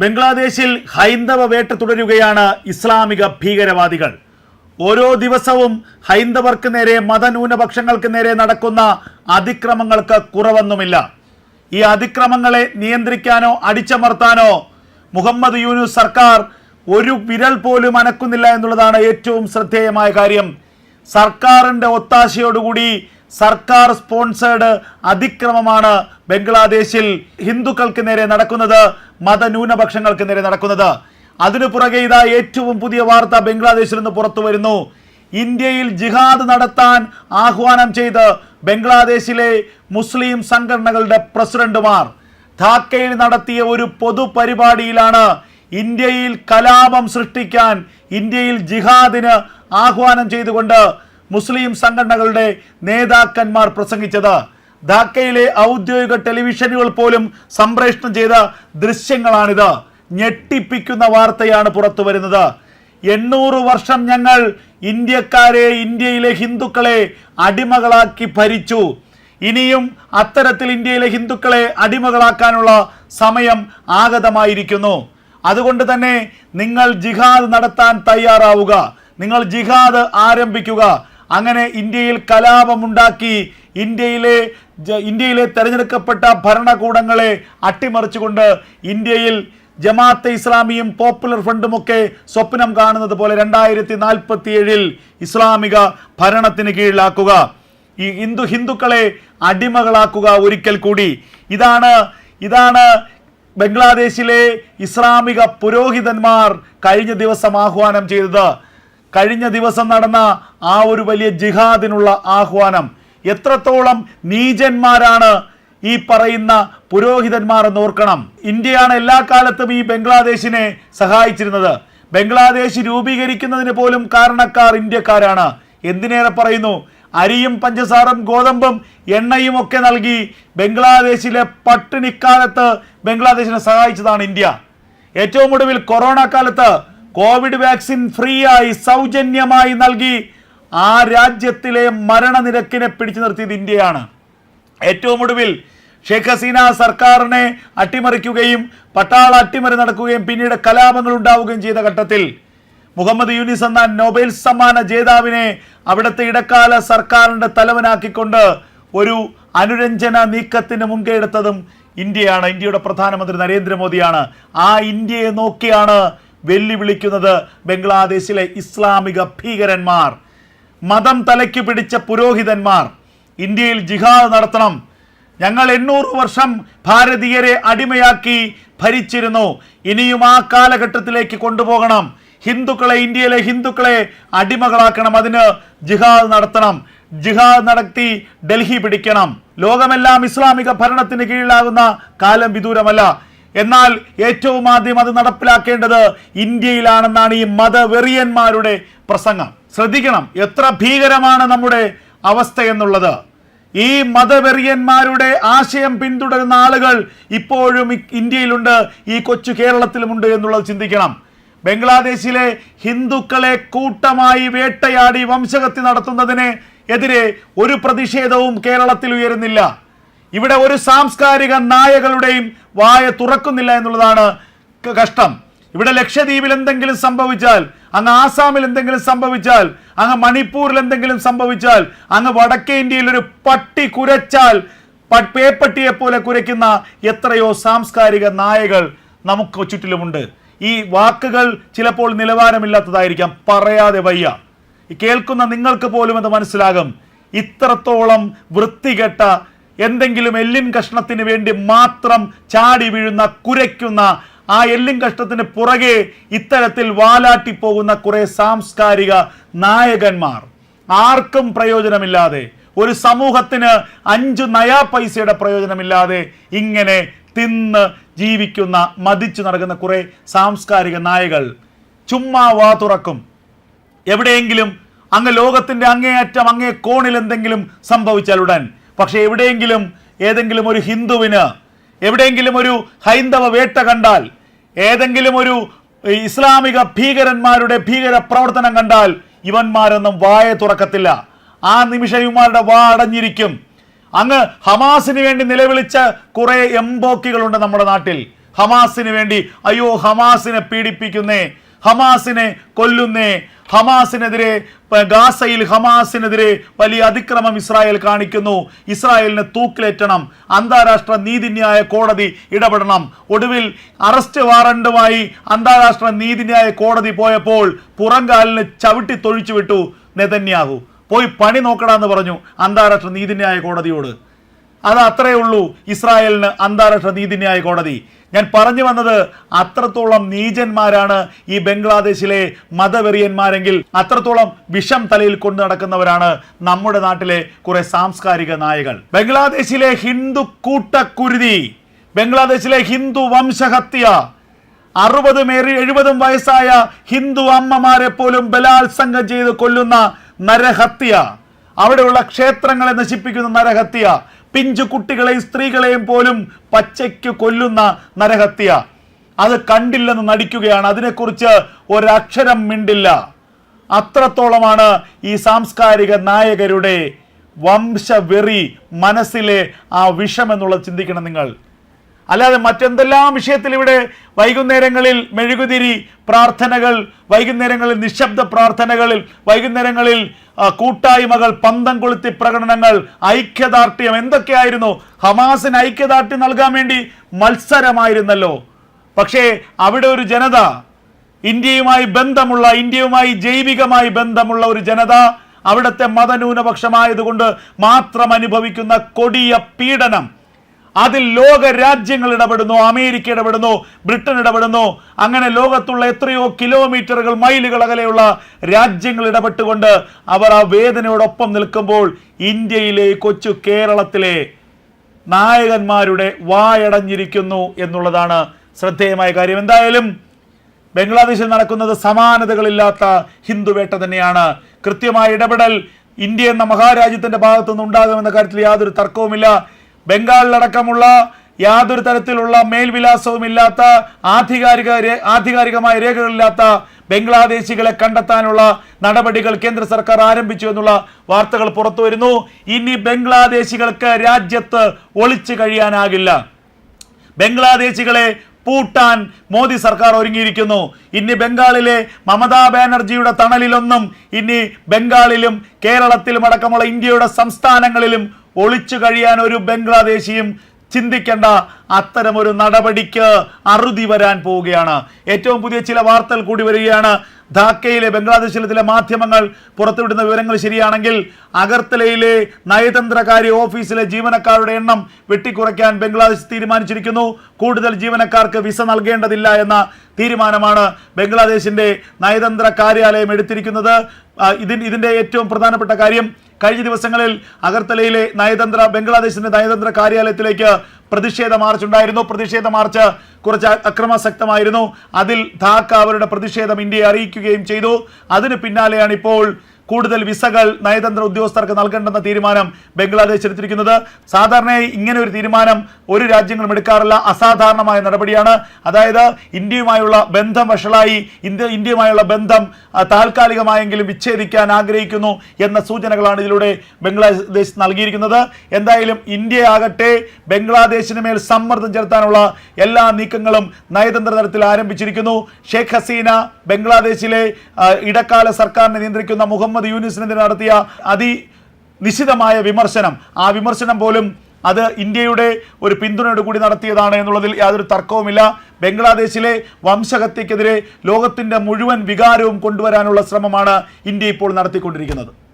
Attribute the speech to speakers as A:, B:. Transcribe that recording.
A: ബംഗ്ലാദേശിൽ ഹൈന്ദവ വേട്ട തുടരുകയാണ് ഇസ്ലാമിക ഭീകരവാദികൾ. ഓരോ ദിവസവും ഹൈന്ദവർക്ക് നേരെ മതന്യൂനപക്ഷങ്ങൾക്ക് നേരെ നടക്കുന്ന അതിക്രമങ്ങൾക്ക് കുറവൊന്നുമില്ല. ഈ അതിക്രമങ്ങളെ നിയന്ത്രിക്കാനോ അടിച്ചമർത്താനോ മുഹമ്മദ് യൂനുസ് സർക്കാർ ഒരു വിരൽ പോലും അനക്കുന്നില്ല എന്നുള്ളതാണ് ഏറ്റവും ശ്രദ്ധേയമായ കാര്യം. സർക്കാരിന്റെ ഒത്താശയോടുകൂടി സർക്കാർ സ്പോൺസേഡ് അതിക്രമമാണ് ബംഗ്ലാദേശിൽ ഹിന്ദുക്കൾക്ക് നേരെ നടക്കുന്നത് മതന്യൂനപക്ഷങ്ങൾക്ക് നേരെ നടക്കുന്നത്. അതിനു പുറകെ ഇതാ ഏറ്റവും പുതിയ വാർത്ത ബംഗ്ലാദേശിൽ നിന്ന് പുറത്തു വരുന്നു. ഇന്ത്യയിൽ ജിഹാദ് നടത്താൻ ആഹ്വാനം ചെയ്ത് ബംഗ്ലാദേശിലെ മുസ്ലിം സംഘടനകളുടെ പ്രസിഡന്റുമാർ. ധാക്കയിൽ നടത്തിയ ഒരു പൊതുപരിപാടിയിലാണ് ഇന്ത്യയിൽ കലാപം സൃഷ്ടിക്കാൻ ഇന്ത്യയിൽ ജിഹാദിന് ആഹ്വാനം ചെയ്തുകൊണ്ട് മുസ്ലിം സംഘടനകളുടെ നേതാക്കന്മാർ പ്രസംഗിച്ചത്. ധാക്കയിലെ ഔദ്യോഗിക ടെലിവിഷനുകൾ പോലും സംപ്രേഷണം ചെയ്ത ദൃശ്യങ്ങളാണിത്. ഞെട്ടിപ്പിക്കുന്ന വാർത്തയാണ് പുറത്തു വരുന്നത്. എണ്ണൂറ് വർഷം ഞങ്ങൾ ഇന്ത്യക്കാരെ ഇന്ത്യയിലെ ഹിന്ദുക്കളെ അടിമകളാക്കി ഭരിച്ചു. ഇനിയും അത്തരത്തിൽ ഇന്ത്യയിലെ ഹിന്ദുക്കളെ അടിമകളാക്കാനുള്ള സമയം ആഗതമായിരിക്കുന്നു. അതുകൊണ്ട് തന്നെ നിങ്ങൾ ജിഹാദ് നടത്താൻ തയ്യാറാവുക. നിങ്ങൾ ജിഹാദ് ആരംഭിക്കുക. അങ്ങനെ ഇന്ത്യയിൽ കലാപമുണ്ടാക്കി ഇന്ത്യയിലെ ഇന്ത്യയിലെ തെരഞ്ഞെടുക്കപ്പെട്ട ഭരണകൂടങ്ങളെ അട്ടിമറിച്ചുകൊണ്ട് ഇന്ത്യയിൽ ജമാഅത്തെ ഇസ്ലാമിയും പോപ്പുലർ ഫ്രണ്ടുമൊക്കെ സ്വപ്നം കാണുന്നത് പോലെ രണ്ടായിരത്തി നാൽപ്പത്തി ഏഴിൽ ഇസ്ലാമിക ഭരണത്തിന് കീഴിലാക്കുക. ഈ ഹിന്ദു ഹിന്ദുക്കളെ അടിമകളാക്കുക ഒരിക്കൽ കൂടി. ഇതാണ് ഇതാണ് ബംഗ്ലാദേശിലെ ഇസ്ലാമിക പുരോഹിതന്മാർ കഴിഞ്ഞ ദിവസം ആഹ്വാനം ചെയ്തത്. കഴിഞ്ഞ ദിവസം നടന്ന ആ ഒരു വലിയ ജിഹാദിനുള്ള ആഹ്വാനം. എത്രത്തോളം നീചന്മാരാണ് ഈ പറയുന്ന പുരോഹിതന്മാർ എന്ന് ഓർക്കണം. ഇന്ത്യയാണ് എല്ലാ കാലത്തും ഈ ബംഗ്ലാദേശിനെ സഹായിച്ചിരുന്നത്. ബംഗ്ലാദേശ് രൂപീകരിക്കുന്നതിന് പോലും കാരണക്കാർ ഇന്ത്യക്കാരാണ്. എന്തിനേറെ പറയുന്നു? അരിയും പഞ്ചസാറും ഗോതമ്പും എണ്ണയും ഒക്കെ നൽകി ബംഗ്ലാദേശിലെ പട്ടിണിക്കാലത്ത് ബംഗ്ലാദേശിനെ സഹായിച്ചതാണ് ഇന്ത്യ. ഏറ്റവും ഒടുവിൽ കൊറോണ കാലത്ത് കോവിഡ് വാക്സിൻ ഫ്രീ ആയി സൗജന്യമായി നൽകി ആ രാജ്യത്തിലെ മരണനിരക്കിനെ പിടിച്ചു നിർത്തിയത് ഇന്ത്യയാണ്. ഏറ്റവും ഒടുവിൽ ഷെയ്ഖ് ഹസീന സർക്കാരിനെ അട്ടിമറിക്കുകയും പട്ടാള അട്ടിമറി നടക്കുകയും പിന്നീട് കലാപങ്ങൾ ഉണ്ടാവുകയും ചെയ്ത ഘട്ടത്തിൽ മുഹമ്മദ് യൂനിസ് എന്ന നൊബേൽ സമ്മാന ജേതാവിനെ അവിടുത്തെ ഇടക്കാല സർക്കാരിന്റെ തലവനാക്കിക്കൊണ്ട് ഒരു അനുരഞ്ജന നീക്കത്തിന് മുൻകൈ എടുത്തതും ഇന്ത്യയാണ്. ഇന്ത്യയുടെ പ്രധാനമന്ത്രി നരേന്ദ്രമോദിയാണ്. ആ ഇന്ത്യയെ നോക്കിയാണ് വെല്ലുവിളിക്കുന്നത് ബംഗ്ലാദേശിലെ ഇസ്ലാമിക ഭീകരന്മാർ. മതം തലയ്ക്ക് പിടിച്ച പുരോഹിതന്മാർ. ഇന്ത്യയിൽ ജിഹാദ് നടത്തണം. ഞങ്ങൾ എണ്ണൂറ് വർഷം ഭാരതീയരെ അടിമയാക്കി ഭരിച്ചിരുന്നു. ഇനിയും ആ കാലഘട്ടത്തിലേക്ക് കൊണ്ടുപോകണം. ഹിന്ദുക്കളെ ഇന്ത്യയിലെ ഹിന്ദുക്കളെ അടിമകളാക്കണം. അതിന് ജിഹാദ് നടത്തണം. ജിഹാദ് നടത്തി ഡൽഹി പിടിക്കണം. ലോകമെല്ലാം ഇസ്ലാമിക ഭരണത്തിന് കീഴിലാകുന്ന കാലം വിദൂരമല്ല. എന്നാൽ ഏറ്റവും ആദ്യം അത് നടപ്പിലാക്കേണ്ടത് ഇന്ത്യയിലാണെന്നാണ് ഈ മതവെറിയന്മാരുടെ പ്രസംഗം. ശ്രദ്ധിക്കണം എത്ര ഭീകരമാണ് നമ്മുടെ അവസ്ഥ എന്നുള്ളത്. ഈ മതവെറിയന്മാരുടെ ആശയം പിന്തുടരുന്ന ആളുകൾ ഇപ്പോഴും ഇന്ത്യയിലുണ്ട് ഈ കൊച്ചു കേരളത്തിലുമുണ്ട് എന്നുള്ളത് ചിന്തിക്കണം. ബംഗ്ലാദേശിലെ ഹിന്ദുക്കളെ കൂട്ടമായി വേട്ടയാടി വംശഹത്യ നടത്തുന്നതിന് എതിരെ ഒരു പ്രതിഷേധവും കേരളത്തിൽ ഉയരുന്നില്ല. ഇവിടെ ഒരു സാംസ്കാരിക നായകളുടെയും വായ തുറക്കുന്നില്ല എന്നുള്ളതാണ് കഷ്ടം. ഇവിടെ ലക്ഷദ്വീപിൽ എന്തെങ്കിലും സംഭവിച്ചാൽ അങ്ങ് ആസാമിൽ എന്തെങ്കിലും സംഭവിച്ചാൽ അങ്ങ് മണിപ്പൂരിൽ എന്തെങ്കിലും സംഭവിച്ചാൽ അങ്ങ് വടക്കേ ഇന്ത്യയിൽ ഒരു പട്ടി കുരച്ചാൽ പേപ്പട്ടിയെ പോലെ കുരയ്ക്കുന്ന എത്രയോ സാംസ്കാരിക നായകൾ നമുക്ക് ചുറ്റിലുമുണ്ട്. ഈ വാക്കുകൾ ചിലപ്പോൾ നിലവാരമില്ലാത്തതായിരിക്കാം. പറയാതെ വയ്യ. കേൾക്കുന്ന നിങ്ങൾക്ക് പോലും അത് മനസ്സിലാകും. ഇത്രത്തോളം വൃത്തികെട്ട എന്തെങ്കിലും എല്ലിൻ കഷ്ണത്തിന് വേണ്ടി മാത്രം ചാടി വീഴുന്ന കുരയ്ക്കുന്ന ആ എല്ലിൻ കഷ്ണത്തിന് പുറകെ ഇത്തരത്തിൽ വാലാട്ടി പോകുന്ന കുറെ സാംസ്കാരിക നായകന്മാർ. ആർക്കും പ്രയോജനമില്ലാതെ ഒരു സമൂഹത്തിന് അഞ്ച് നയാ പൈസയുടെ പ്രയോജനമില്ലാതെ ഇങ്ങനെ തിന്ന് ജീവിക്കുന്ന മതിച്ചു നടക്കുന്ന കുറെ സാംസ്കാരിക നായകൾ. ചുമ്മാ വാ തുറക്കും. എവിടെയെങ്കിലും അങ്ങ് ലോകത്തിന്റെ അങ്ങേയറ്റം അങ്ങേ കോണിൽ എന്തെങ്കിലും സംഭവിച്ചാൽ ഉടൻ പക്ഷെ എവിടെയെങ്കിലും ഏതെങ്കിലും ഒരു ഹിന്ദുവിന് എവിടെയെങ്കിലും ഒരു ഹൈന്ദവ വേട്ട കണ്ടാൽ ഏതെങ്കിലും ഒരു ഇസ്ലാമിക ഭീകരന്മാരുടെ ഭീകര പ്രവർത്തനം കണ്ടാൽ ഇവന്മാരൊന്നും വായ തുറക്കത്തില്ല. ആ നിമിഷം ഇവന്മാരുടെ വാ അടഞ്ഞിരിക്കും. അങ്ങ് ഹമാസിന് വേണ്ടി നിലവിളിച്ച കുറെ എംബോക്കികളുണ്ട് നമ്മുടെ നാട്ടിൽ. ഹമാസിന് വേണ്ടി അയ്യോ ഹമാസിനെ പീഡിപ്പിക്കുന്നേ ഹമാസിനെ കൊല്ലുന്നേ. ഹമാസിനെതിരെ ഗാസയിൽ ഹമാസിനെതിരെ വലിയ അതിക്രമം ഇസ്രായേൽ കാണിക്കുന്നു. ഇസ്രായേലിനെ തൂക്കിലേറ്റണം. അന്താരാഷ്ട്ര നീതിന്യായ കോടതി ഇടപെടണം. ഒടുവിൽ അറസ്റ്റ് വാറണ്ടുമായി അന്താരാഷ്ട്ര നീതിന്യായ കോടതി പോയപ്പോൾ പുറംകാലിന് ചവിട്ടി തൊഴിച്ചു വിട്ടു നെതന്യാഹു. പോയി പണി നോക്കണമെന്ന് പറഞ്ഞു അന്താരാഷ്ട്ര നീതിന്യായ കോടതിയോട്. അത് അത്രയേ ഉള്ളൂ ഇസ്രായേലിന് അന്താരാഷ്ട്ര നീതിന്യായ കോടതി. ഞാൻ പറഞ്ഞു വന്നത് അത്രത്തോളം നീചന്മാരാണ് ഈ ബംഗ്ലാദേശിലെ മതവെറിയന്മാരെങ്കിൽ അത്രത്തോളം വിഷം തലയിൽ കൊണ്ടു നടക്കുന്നവരാണ് നമ്മുടെ നാട്ടിലെ കുറെ സാംസ്കാരിക നായകൾ. ബംഗ്ലാദേശിലെ ഹിന്ദു കൂട്ടക്കുരുതി ബംഗ്ലാദേശിലെ ഹിന്ദു വംശഹത്യ അറുപതും എഴുപതും വയസ്സായ ഹിന്ദു അമ്മമാരെ പോലും ബലാത്സംഗം ചെയ്ത് കൊല്ലുന്ന നരഹത്യ അവിടെയുള്ള ക്ഷേത്രങ്ങളെ നശിപ്പിക്കുന്ന നരഹത്യ പിഞ്ചു കുട്ടികളെയും സ്ത്രീകളെയും പോലും പച്ചയ്ക്ക് കൊല്ലുന്ന നരഹത്യ. അത് കണ്ടില്ലെന്ന് നടിക്കുകയാണ്. അതിനെക്കുറിച്ച് ഒരക്ഷരം മിണ്ടില്ല. അത്രത്തോളമാണ് ഈ സാംസ്കാരിക നായകരുടെ വംശവെറി മനസ്സിലെ ആ വിഷമെന്നുള്ളത് ചിന്തിക്കണം നിങ്ങൾ. അല്ലാതെ മറ്റെന്തെല്ലാം വിഷയത്തിൽ ഇവിടെ വൈകുന്നേരങ്ങളിൽ മെഴുകുതിരി പ്രാർത്ഥനകൾ വൈകുന്നേരങ്ങളിൽ നിശബ്ദ പ്രാർത്ഥനകളിൽ വൈകുന്നേരങ്ങളിൽ കൂട്ടായ്മകൾ പന്തം കൊളുത്തി പ്രകടനങ്ങൾ ഐക്യദാർഢ്യം എന്തൊക്കെയായിരുന്നു? ഹമാസിന് ഐക്യദാർഢ്യം നൽകാൻ വേണ്ടി മത്സരമായിരുന്നല്ലോ. പക്ഷേ അവിടെ ഒരു ജനത ഇന്ത്യയുമായി ബന്ധമുള്ള ഇന്ത്യയുമായി ജൈവികമായി ബന്ധമുള്ള ഒരു ജനത അവിടുത്തെ മതന്യൂനപക്ഷമായതുകൊണ്ട് മാത്രം അനുഭവിക്കുന്ന കൊടിയ പീഡനം. അതിൽ ലോക രാജ്യങ്ങൾ ഇടപെടുന്നു അമേരിക്ക ഇടപെടുന്നു ബ്രിട്ടൻ ഇടപെടുന്നു. അങ്ങനെ ലോകത്തുള്ള എത്രയോ കിലോമീറ്ററുകൾ മൈലുകൾ അകലെയുള്ള രാജ്യങ്ങൾ ഇടപെട്ടുകൊണ്ട് അവർ ആ വേദനയോടൊപ്പം നിൽക്കുമ്പോൾ ഇന്ത്യയിലെ കൊച്ചു കേരളത്തിലെ നായകന്മാരുടെ വായടഞ്ഞിരിക്കുന്നു എന്നുള്ളതാണ് ശ്രദ്ധേയമായ കാര്യം. എന്തായാലും ബംഗ്ലാദേശിൽ നടക്കുന്നത് സമാനതകളില്ലാത്ത ഹിന്ദുവേട്ട തന്നെയാണ്. കൃത്യമായ ഇടപെടൽ ഇന്ത്യ എന്ന മഹാരാജ്യത്തിന്റെ ഭാഗത്തുനിന്ന് ഉണ്ടാകുമെന്ന കാര്യത്തിൽ യാതൊരു തർക്കവുമില്ല. ബംഗാളിലടക്കമുള്ള യാതൊരു തരത്തിലുള്ള മേൽവിലാസവും ഇല്ലാത്ത ആധികാരിക ആധികാരികമായ രേഖകളില്ലാത്ത ബംഗ്ലാദേശികളെ കണ്ടെത്താനുള്ള നടപടികൾ കേന്ദ്ര സർക്കാർ ആരംഭിച്ചു എന്നുള്ള വാർത്തകൾ പുറത്തു വരുന്നു ഇനി ബംഗ്ലാദേശികൾക്ക് രാജ്യത്ത് ഒളിച്ചു കഴിയാനാകില്ല. ബംഗ്ലാദേശികളെ പൂട്ടാൻ മോദി സർക്കാർ ഒരുങ്ങിയിരിക്കുന്നു. ഇനി ബംഗാളിലെ മമതാ ബാനർജിയുടെ തണലിലൊന്നും ഇനി ബംഗാളിലും കേരളത്തിലും അടക്കമുള്ള ഇന്ത്യയുടെ സംസ്ഥാനങ്ങളിലും ഒളിച്ചു കഴിയാൻ ഒരു ബംഗ്ലാദേശിയും ചിന്തിക്കേണ്ട അത്തരമൊരു നടപടിക്ക് അറുതി വരാൻ പോവുകയാണ്. ഏറ്റവും പുതിയ ചില വാർത്തകൾ കൂടി വരികയാണ്. ധാക്കയിലെ ബംഗ്ലാദേശിലെ ചില മാധ്യമങ്ങൾ പുറത്തുവിടുന്ന വിവരങ്ങൾ ശരിയാണെങ്കിൽ അഗർത്തലയിലെ നയതന്ത്രകാര്യ ഓഫീസിലെ ജീവനക്കാരുടെ എണ്ണം വെട്ടിക്കുറയ്ക്കാൻ ബംഗ്ലാദേശ് തീരുമാനിച്ചിരിക്കുന്നു. കൂടുതൽ ജീവനക്കാർക്ക് വിസ നൽകേണ്ടതില്ല എന്ന തീരുമാനമാണ് ബംഗ്ലാദേശിന്റെ നയതന്ത്ര കാര്യാലയം എടുത്തിരിക്കുന്നത്. ഇതിൻ ഇതിന്റെ ഏറ്റവും പ്രധാനപ്പെട്ട കാര്യം കഴിഞ്ഞ ദിവസങ്ങളിൽ അഗർത്തലയിലെ നയതന്ത്ര ബംഗ്ലാദേശിന്റെ നയതന്ത്ര കാര്യാലയത്തിലേക്ക് പ്രതിഷേധ മാർച്ച് ഉണ്ടായിരുന്നു. പ്രതിഷേധ മാർച്ച് കുറച്ച് അക്രമാസക്തമായിരുന്നു. അതിൽ ധാക്ക അവരുടെ പ്രതിഷേധം ഇന്ത്യയെ അറിയിക്കുകയും ചെയ്തു. അതിന് പിന്നാലെയാണ് ഇപ്പോൾ കൂടുതൽ വിസകൾ നയതന്ത്ര ഉദ്യോഗസ്ഥർക്ക് നൽകേണ്ടെന്ന തീരുമാനം ബംഗ്ലാദേശ് എടുത്തിരിക്കുന്നത്. സാധാരണയായി ഇങ്ങനെ ഒരു തീരുമാനം ഒരു രാജ്യങ്ങളും എടുക്കാറില്ല. അസാധാരണമായ നടപടിയാണ്. അതായത് ഇന്ത്യയുമായുള്ള ബന്ധം വഷളായി ഇന്ത്യ ഇന്ത്യയുമായുള്ള ബന്ധം താൽക്കാലികമായെങ്കിലും വിച്ഛേദിക്കാൻ ആഗ്രഹിക്കുന്നു എന്ന സൂചനകളാണ് ഇതിലൂടെ ബംഗ്ലാദേശ് നൽകിയിരിക്കുന്നത്. എന്തായാലും ഇന്ത്യ ആകട്ടെ ബംഗ്ലാദേശിന് മേൽ സമ്മർദ്ദം ചെലുത്താനുള്ള എല്ലാ നീക്കങ്ങളും നയതന്ത്ര തലത്തിൽ ആരംഭിച്ചിരിക്കുന്നു. ഷെയ്ഖ് ഹസീന ബംഗ്ലാദേശിലെ ഇടക്കാല സർക്കാരിനെ നിയന്ത്രിക്കുന്ന മുഹമ്മദ് യൂനിസിനെതിരെ നടത്തിയ അതി നിശിതമായ വിമർശനം. ആ വിമർശനം പോലും അത് ഇന്ത്യയുടെ ഒരു പിന്തുണയോട് കൂടി നടത്തിയതാണ് എന്നുള്ളതിൽ യാതൊരു തർക്കവുമില്ല. ബംഗ്ലാദേശിലെ വംശഹത്യക്കെതിരെ ലോകത്തിന്റെ മുഴുവൻ വികാരവും കൊണ്ടുവരാനുള്ള ശ്രമമാണ് ഇന്ത്യ ഇപ്പോൾ നടത്തിക്കൊണ്ടിരിക്കുന്നത്.